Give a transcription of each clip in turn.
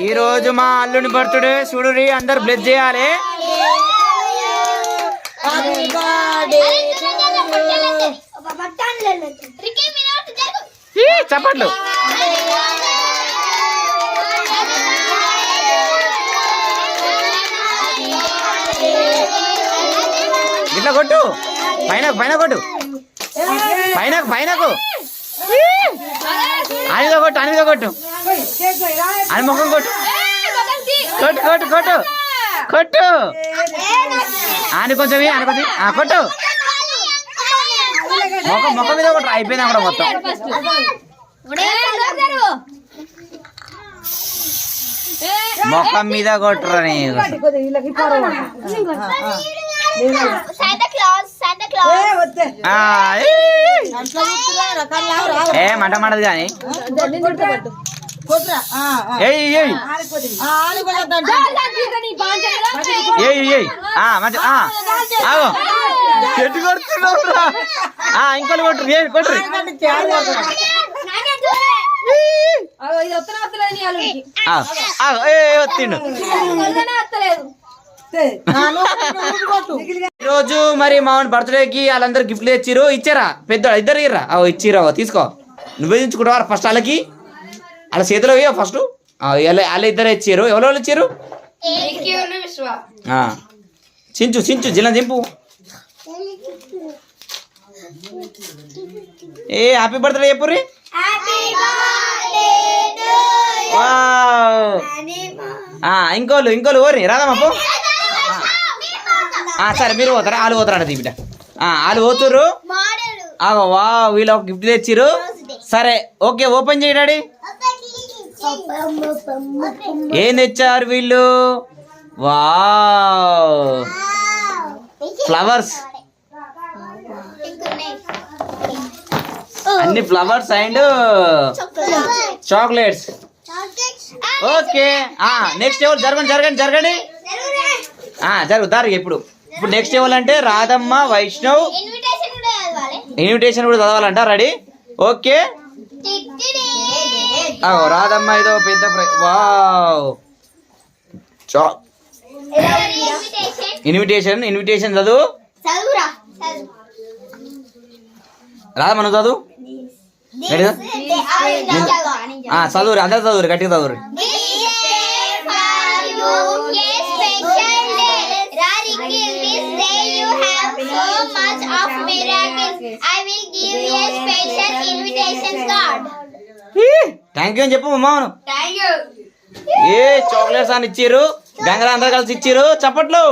ఈ రోజు మా అల్లుని బర్త్డే. చూడురి అందరు బ్లెస్ చేయాలి. ఈ, చప్పట్లు. ఇట్లా కొట్టు. పైన పైన కొట్టు. పైన పైనకు. అనిదో కొట్టు అనిదో కొట్టు. అని ముఖం కొట్టు కొట్టు కొట్టు కొట్టు కొట్టు అని కొంచెం అని కొంచెం ఆ, కొట్టు ముఖం ముఖం మీద కొట్టు అయిపోయింది అక్కడ మొత్తం ముఖం మీద ఏ, ఏ మంట మంటది కానీ ఏయ్ ఏయ్ ఏయ్. ఏయ్ ఆ మంచి ఆ. ఆగో. చెట్టు కొడుతున్నావురా ఆ ఇంకోటి కొట్టు ఏ కొట్టు. ఈరోజు మరి మా బర్త్డేకి వాళ్ళందరూ గిఫ్ట్లు ఇచ్చిర్రు ఇచ్చారా? పెద్ద ఇద్దరు ఇర్రా అవు ఇచ్చిరా తీసుకో. నువ్వే ఫస్ట్ వాళ్ళకి? వాళ్ళ చేతిలో ఇవ్వ ఫస్ట్ వాళ్ళ ఇద్దరు ఇచ్చారు. ఎవరు ఇచ్చారు. చించు చించు జిల్లా దింపు ఏ హ్యాపీ బర్త్డే. ఆ, ఇంకోళ్ళు ఇంకోళ్ళు ఓరి రాదమ్మా పో. ఆ, సరే మీరు పోతారా? వాళ్ళు పోతారా ఆ, వాళ్ళు పోతుర్రు. ఆగో వా వీళ్ళు ఒక గిఫ్ట్ తెచ్చిర్రు. సరే ఓకే ఓపెన్ చేయడాడి ఏం తెచ్చారు వీళ్ళు? వావ్. ఫ్లవర్స్ అన్ని flowers and chocolates okay next ఎవరు? జరగండి జరగండి జరగండి. ఆ జరుగు దారి ఇప్పుడు. ఇప్పుడు నెక్స్ట్ ఎవరు అంటే రాధమ్మ వైష్ణవ్. ఇన్విటేషన్ కూడా చదవాలి. ఇన్విటేషన్ కూడా చదవాలంట రెడీ ఓకే ఆ, రాధమ్మ ఏదో పెద్ద వావ్ ఇన్విటేషన్ ఇన్విటేషన్ చదువు చదువురా రాధమ్మ నువ్వు చదువు చదువురు అందరు చదువురు గట్టిగా చదువురు థ్యాంక్ యూ అని చెప్పు మామను ఏ చాక్లెట్స్ అని ఇచ్చిర్రు? గంగరా అందరు కలిసి ఇచ్చిర్రు? చప్పట్లు.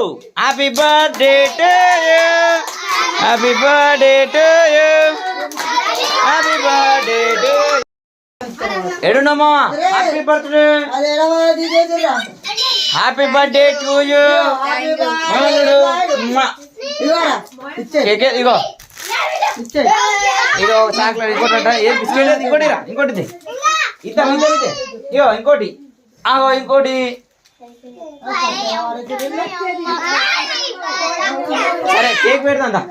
Happy birthday to you happy birthday to you happy birthday to ఎడున్నమ్మా happy birthday happy birthday to you ఇగో. ఇదో చాక్లెట్ ఇంకోటి అంట. ఏ బిస్కెట్ లేదు ఇంకోటి రా ఇంకోటి ఇది. ఇద్దాం ఇంకోటి ఇది. ఇంకోటి. ఆగో ఇంకోటి. సరే కేక్ పెడతా